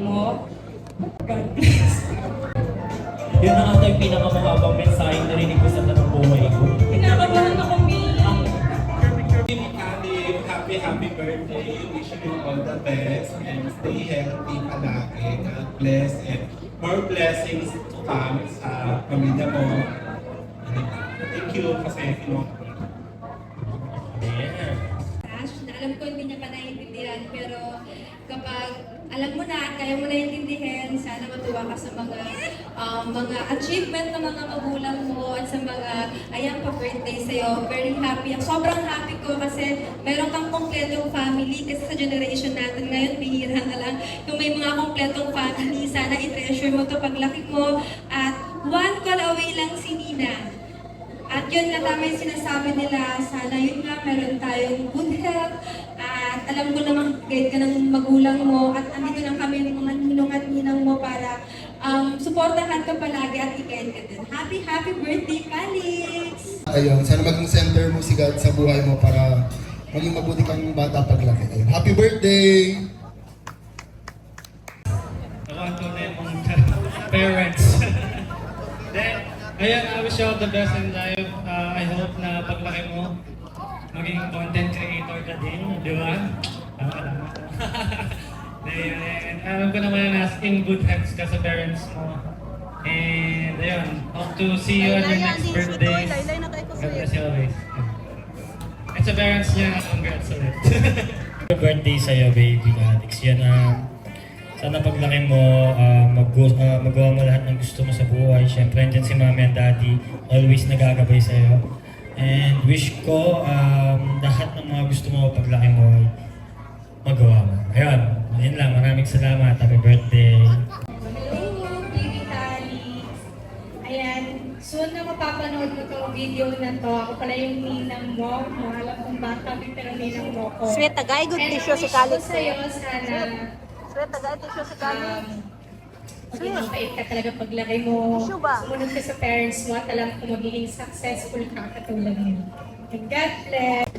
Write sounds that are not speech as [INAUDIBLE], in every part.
mo. God bless. Yun na ata yung pinakamahabang mensahe na narinig ko sa tanong buhay ko. Kinakabahan ako, Mi. Happy, happy, happy birthday. Wish you all the best and stay healthy palagi. God bless and more blessings to come sa pamilya mo. Thank you kasi kinuha ko. Yeah. Ash, na alam ko hindi niya pa naiintindihan, pero kapag alam mo na, kaya mo naiintindihan, sana matuwa ka sa mga um, mga achievement ng mga magulang mo at sa mga ayan pa birthday sa'yo. Very happy. Sobrang happy ko kasi meron kang kompletong family kasi sa generation natin ngayon, bihira na lang. Kung may mga kompletong family, sana i-treasure mo to paglaki mo. At one call away lang si Nina. At yun nga tama yung sinasabi nila, sana yun nga meron tayong good health at alam ko namang guide ka ng magulang mo at andito lang kami ng mga ninong at ninang mo para um, suportahan ka palagi at i-guide ka din. Happy, happy birthday, Calix! Ayun, sana maging center mo si God sa buhay mo para maging mabuti kang bata paglaki. Ayun. Happy birthday! Name mga [LAUGHS] parents. [LAUGHS] Then, ayan, I wish you all the best in life. Hope na paglaki mo, maging content creator ka din, di ba? Tama, [LAUGHS] tama. And alam ko naman na in good hands ka sa parents mo. And ayun, hope to see you on your next birthdays. God bless you always. And sa parents niya, congrats ulit. [LAUGHS] Happy birthday sa'yo, baby Alex. Yan ang sana paglaki mo, uh, mag uh, magawa mo lahat ng gusto mo sa buhay. Siyempre, andyan si mami and daddy, always nagagabay sa'yo. And wish ko um, lahat ng mga gusto mo paglaki mo ay magawa mo. Ayun, yun lang. Maraming salamat. Happy birthday. Hello, baby Calix. Ayan, soon na mapapanood mo tong video na to. Ako pala yung ninang mo. Mahalap kong bata, pero ninang mo ko. Sweet tagay, good And ang si wish ko sa'yo, sana, Sweet tagay, tissue si um, maging mabait ka talaga paglaki mo. Sumunod ka sa parents mo at alam ko magiging successful ka katulad mo. And God bless.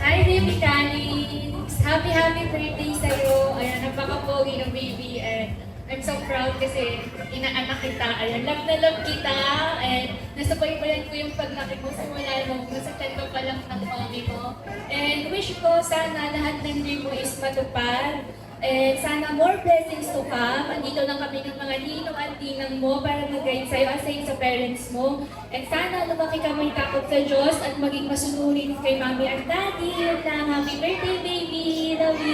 Hi, baby Calix! Happy, happy birthday sa'yo! Ayan, napaka-pogi ng baby and I'm so proud kasi inaanak kita. Ayan, love na love kita and nasabaybayan ko yung paglaki mo simula nung nasa tendo pa lang ng mommy mo. And wish ko sana lahat ng dream mo is matupad. And sana more blessings to come. Andito lang kami ng mga ninong at ninang mo para mag-guide sa'yo as sa parents mo. And sana lumaki ka may takot sa Diyos at maging masunurin kay mommy at daddy. Lang. Happy birthday, baby! Love you!